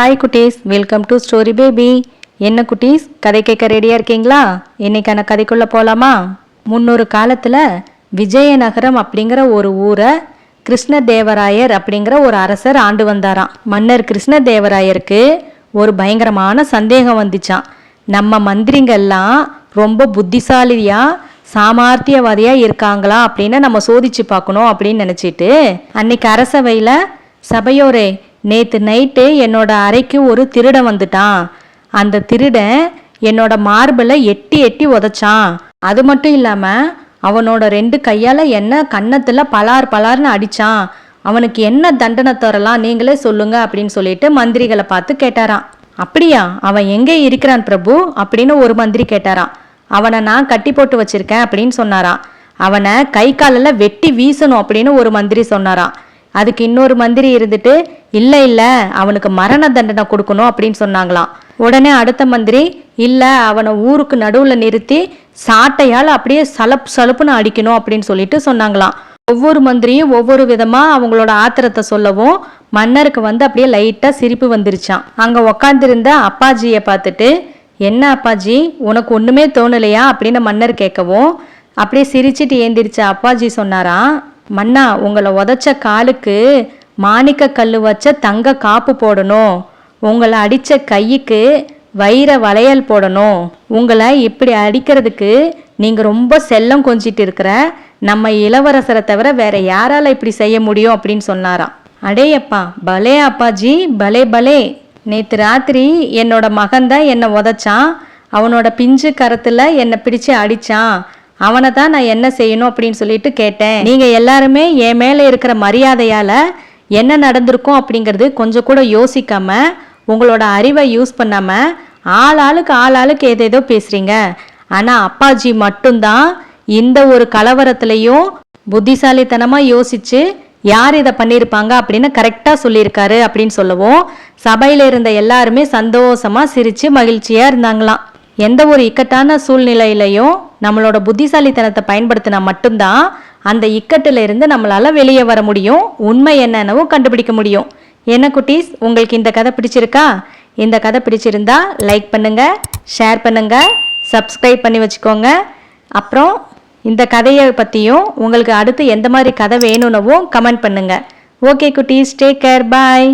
Hi குட்டீஸ். Welcome to story baby என்ன குட்டீஸ்? கதை கேட்க ரெடியாக இருக்கீங்களா? இன்னைக்கான கதைக்குள்ளே போகலாமா முன்னொரு காலத்தில் விஜயநகரம் அப்படிங்கிற ஒரு ஊரை கிருஷ்ணதேவராயர் அப்படிங்கிற ஒரு அரசர் ஆண்டு வந்தாராம். மன்னர் கிருஷ்ணதேவராயருக்கு ஒரு பயங்கரமான சந்தேகம் வந்துச்சான் நம்ம மந்திரிங்கெல்லாம் ரொம்ப புத்திசாலியாக சாமார்த்தியவாதியாக இருக்காங்களா அப்படின்னு நம்ம சோதிச்சு பார்க்கணும் அப்படின்னு நினச்சிட்டு அன்னைக்கு அரசவையில் சபையோரே நேற்று நைட்டு என்னோட அறைக்கு ஒரு திருடன் வந்துட்டான். அந்த திருடன் என்னோட மார்பிளை எட்டி எட்டி உதைச்சான். அது மட்டும் இல்லாமல் அவனோட ரெண்டு கையால் என்ன கன்னத்தில் பலார் பலார்னு அடிச்சான். அவனுக்கு என்ன தண்டனை தரலாம் நீங்களே சொல்லுங்க அப்படின்னு சொல்லிட்டு மந்திரிகளை பார்த்து கேட்டாராம். அப்படியா? அவன் எங்கே இருக்கிறான் பிரபு? அப்படின்னு ஒரு மந்திரி கேட்டாராம். அவனை நான் கட்டி போட்டு வச்சிருக்கேன் அப்படின்னு சொன்னாராம் அவனை கை காலில் வெட்டி வீசணும் அப்படின்னு ஒரு மந்திரி சொன்னாராம் அதுக்கு இன்னொரு மந்திரி இருந்துட்டு இல்லை இல்லை அவனுக்கு மரண தண்டனை கொடுக்கணும் அப்படின்னு சொன்னாங்களாம் உடனே அடுத்த மந்திரி இல்லை அவனை ஊருக்கு நடுவில் நிறுத்தி சாட்டையால் அப்படியே சலப் சலுப்புன்னு அடிக்கணும் அப்படின்னு சொல்லிட்டு சொன்னாங்களாம் ஒவ்வொரு மந்திரியும் ஒவ்வொரு விதமாக அவங்களோட ஆத்திரத்தை சொல்லவும் மன்னருக்கு வந்து அப்படியே லைட்டாக சிரிப்பு வந்துருச்சான் அங்கே உக்காந்துருந்த அப்பாஜியை பார்த்துட்டு என்ன அப்பாஜி? உனக்கு ஒன்றுமே தோணலையா? அப்படின்னு மன்னர் கேட்கவும் அப்படியே சிரிச்சிட்டு ஏந்திரிச்ச அப்பாஜி சொன்னாராம் மன்னா உங்களை உதச்ச காலுக்கு மாணிக்க கல் வச்ச தங்க காப்பு போடணும். உங்களை அடித்த கைக்கு வைர வளையல் போடணும். உங்களை இப்படி அடிக்கிறதுக்கு நீங்கள் ரொம்ப செல்லம் கொஞ்சிட்டு இருக்கிற நம்ம இளவரசரை தவிர வேற யாரால இப்படி செய்ய முடியும்? அப்படின்னு சொன்னாராம். அடேயப்பா பலே அப்பாஜி பலே பலே. நேற்று ராத்திரி என்னோட மகன்தான் என்னை உதைச்சான். அவனோட பிஞ்சு கரத்தில் என்னை பிடிச்சு அடிச்சான். அவனை தான் நான் என்ன செய்யணும் அப்படின்னு சொல்லிட்டு கேட்டேன். நீங்கள் எல்லாருமே என் மேலே இருக்கிற மரியாதையால் என்ன நடந்திருக்கும் அப்படிங்கிறது கொஞ்சம் கூட யோசிக்காம உங்களோட அறிவை யூஸ் பண்ணாம ஆள் ஆளுக்கு ஆள் ஆளுக்கு ஏதேதோ பேசுறீங்க. ஆனா அப்பாஜி மட்டும்தான் இந்த ஒரு கலவரத்திலையும் புத்திசாலித்தனமா யோசிச்சு யார் இதை பண்ணியிருப்பாங்க அப்படின்னு கரெக்டாக சொல்லியிருக்காரு அப்படின்னு சொல்லவும் சபையில் இருந்த எல்லாருமே சந்தோஷமாக சிரித்து மகிழ்ச்சியாக இருந்தாங்களாம். எந்த ஒரு இக்கட்டான சூழ்நிலையிலையும் நம்மளோட புத்திசாலித்தனத்தை பயன்படுத்தினா மட்டும்தான் அந்த இக்கட்டில் இருந்து நம்மளால் வெளியே வர முடியும். உண்மை என்னென்னவும் கண்டுபிடிக்க முடியும். என்ன குட்டீஸ் உங்களுக்கு இந்த கதை பிடிச்சிருக்கா? இந்த கதை பிடிச்சிருந்தா லைக் பண்ணுங்கள் ஷேர் பண்ணுங்கள் சப்ஸ்கிரைப் பண்ணி வச்சுக்கோங்க. அப்புறம் இந்த கதையை பற்றியும் உங்களுக்கு அடுத்து எந்த மாதிரி கதை வேணும்னவும் கமெண்ட் பண்ணுங்கள் ஓகே குட்டீஸ் டேக் கேர் பாய்